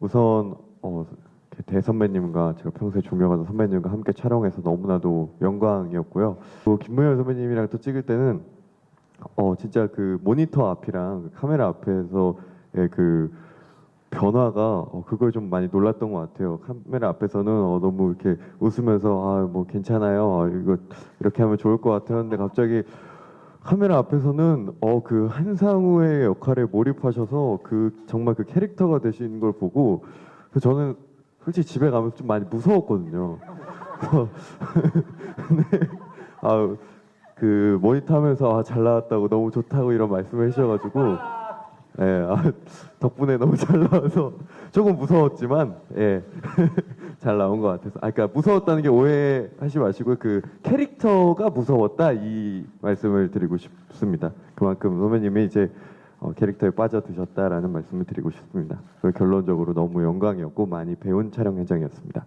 우선 어, 대선배님과 제가 평소에 존경하는 선배님과 함께 촬영해서 너무나도 영광이었고요. 또 김무현 선배님이랑 또 찍을 때는 어 진짜 그 모니터 앞이랑 그 카메라 앞에서의 그 변화가 어, 그걸 좀 많이 놀랐던 것 같아요. 카메라 앞에서는 어, 너무 이렇게 웃으면서 아 뭐 괜찮아요. 아, 이거 이렇게 하면 좋을 것. 근데 갑자기 카메라 앞에서는 어 그 한상우의 역할에 몰입하셔서 그 정말 그 캐릭터가 되신 걸 보고 저는 솔직히 집에 가면서 좀 많이 무서웠거든요. 근데 아그 모니터 하면서 아, 잘 나왔다고 너무 좋다고 이런 말씀을 해주셔가지고 예, 아, 덕분에 너무 잘 나와서 조금 무서웠지만 예, 잘 나온 것 같아서 아 그러니까 무서웠다는 게 오해하지 마시고 그 캐릭터가 무서웠다 이 말씀을 드리고 싶습니다. 그만큼 선배님이 이제 어, 캐릭터에 빠져드셨다라는 말씀을 드리고 싶습니다. 결론적으로 너무 영광이었고 많이 배운 촬영 현장이었습니다.